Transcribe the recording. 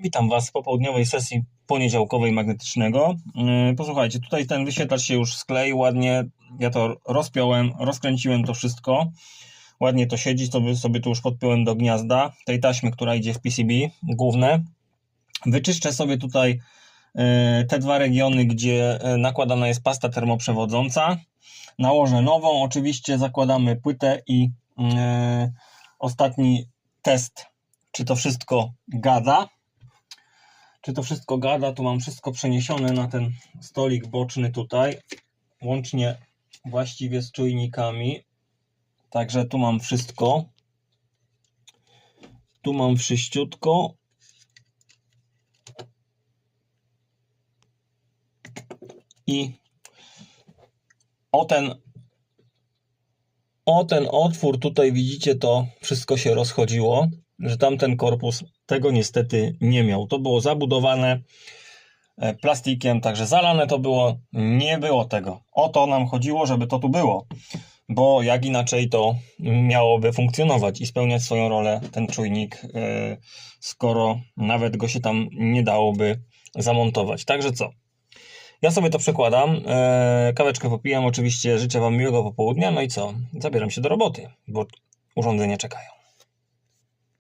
Witam Was w popołudniowej sesji poniedziałkowej magnetycznego. Yy, Posłuchajcie, tutaj ten wyświetlacz się już skleił ładnie. Ja to rozpiąłem, rozkręciłem to wszystko. Ładnie to siedzi, sobie, sobie tu już podpiąłem do gniazda tej taśmy, która idzie w PCB główne. Wyczyszczę sobie tutaj yy, te dwa regiony, gdzie yy, nakładana jest pasta termoprzewodząca. Nałożę nową, oczywiście zakładamy płytę i ostatni test, czy to wszystko gada. Czy to wszystko gada? Tu mam wszystko przeniesione na ten stolik boczny tutaj, łącznie właściwie z czujnikami. Także tu mam wszystko. Tu mam wszyściutko. I o ten o ten otwór tutaj widzicie to wszystko się rozchodziło, że tamten korpus tego niestety nie miał. To było zabudowane e, plastikiem, także zalane to było, nie było tego. O to nam chodziło, żeby to tu było, bo jak inaczej to miałoby funkcjonować i spełniać swoją rolę ten czujnik, e, skoro nawet go się tam nie dałoby zamontować. Także co? Ja sobie to przekładam, e, kaweczkę popijam, oczywiście życzę Wam miłego popołudnia, no i co? Zabieram się do roboty, bo urządzenia czekają.